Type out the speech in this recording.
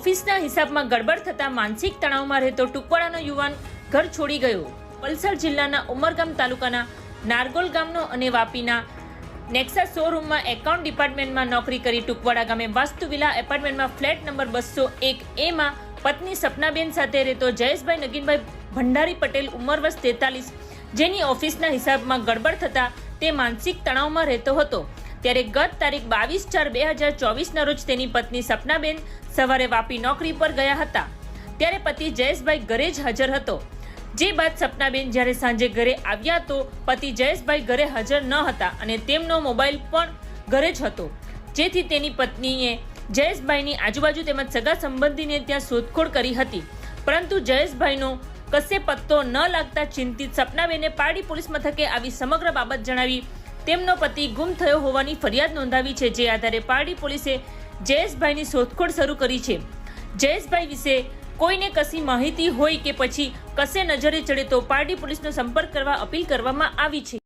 ઓફિસના હિસાબમાં ગડબડ થતા માનસિક તણાવમાં રહેતો ટુકવાડાનો યુવાન ઘર છોડી ગયો. વલસાડ જિલ્લાના ઉમરગામ તાલુકાના નારગોલ ગામનો અને વાપીના નેક્સા શોરૂમમાં એકાઉન્ટ ડિપાર્ટમેન્ટમાં નોકરી કરી ટુકવાડા ગામે વાસ્તુવિલા એપાર્ટમેન્ટમાં ફ્લેટ નંબર બસો એક એમાં પત્ની સપનાબેન સાથે રહેતો જયેશભાઈ નગીનભાઈ ભંડારી પટેલ ઉંમર વર્ષ તેતાલીસ. જેની ઓફિસના હિસાબમાં ગડબડ થતા તે માનસિક તણાવમાં રહેતો હતો. ત્યારે ગત તારીખ બાવીસ ચાર બે હજાર ચોવીસના રોજ તેની પત્ની સપનાબેન સવારે વાપી નોકરી પર ગયા હતા. ત્યારે પતિ જયેશભાઈ ઘરે જ હાજર હતો. જે બાદ સપનાબેન જ્યારે સાંજે ઘરે આવ્યા તો પતિ જયેશભાઈ ઘરે હાજર ન હતા અને તેમનો મોબાઈલ પણ ઘરે જ હતો. જેથી તેની પત્નીએ જયેશભાઈની આજુબાજુ તેમજ સગા સંબંધીને ત્યાં શોધખોળ કરી હતી. પરંતુ જયેશભાઈનો કશે પત્તો ન લાગતા ચિંતિત સપનાબેને પારડી પોલીસ મથકે આવી સમગ્ર બાબત જણાવી તેમનો પતિ ગુમ થયો હોવાની ફરિયાદ નોંધાવી છે, જે આધારે પારડી પોલીસે જયેશભાઈની શોધખોળ શરૂ કરી છે. જયેશભાઈ વિશે કોઈને કશી માહિતી હોય કે પછી કશે નજરે ચડે તો પારડી પોલીસનો સંપર્ક કરવા અપીલ કરવામાં આવી છે.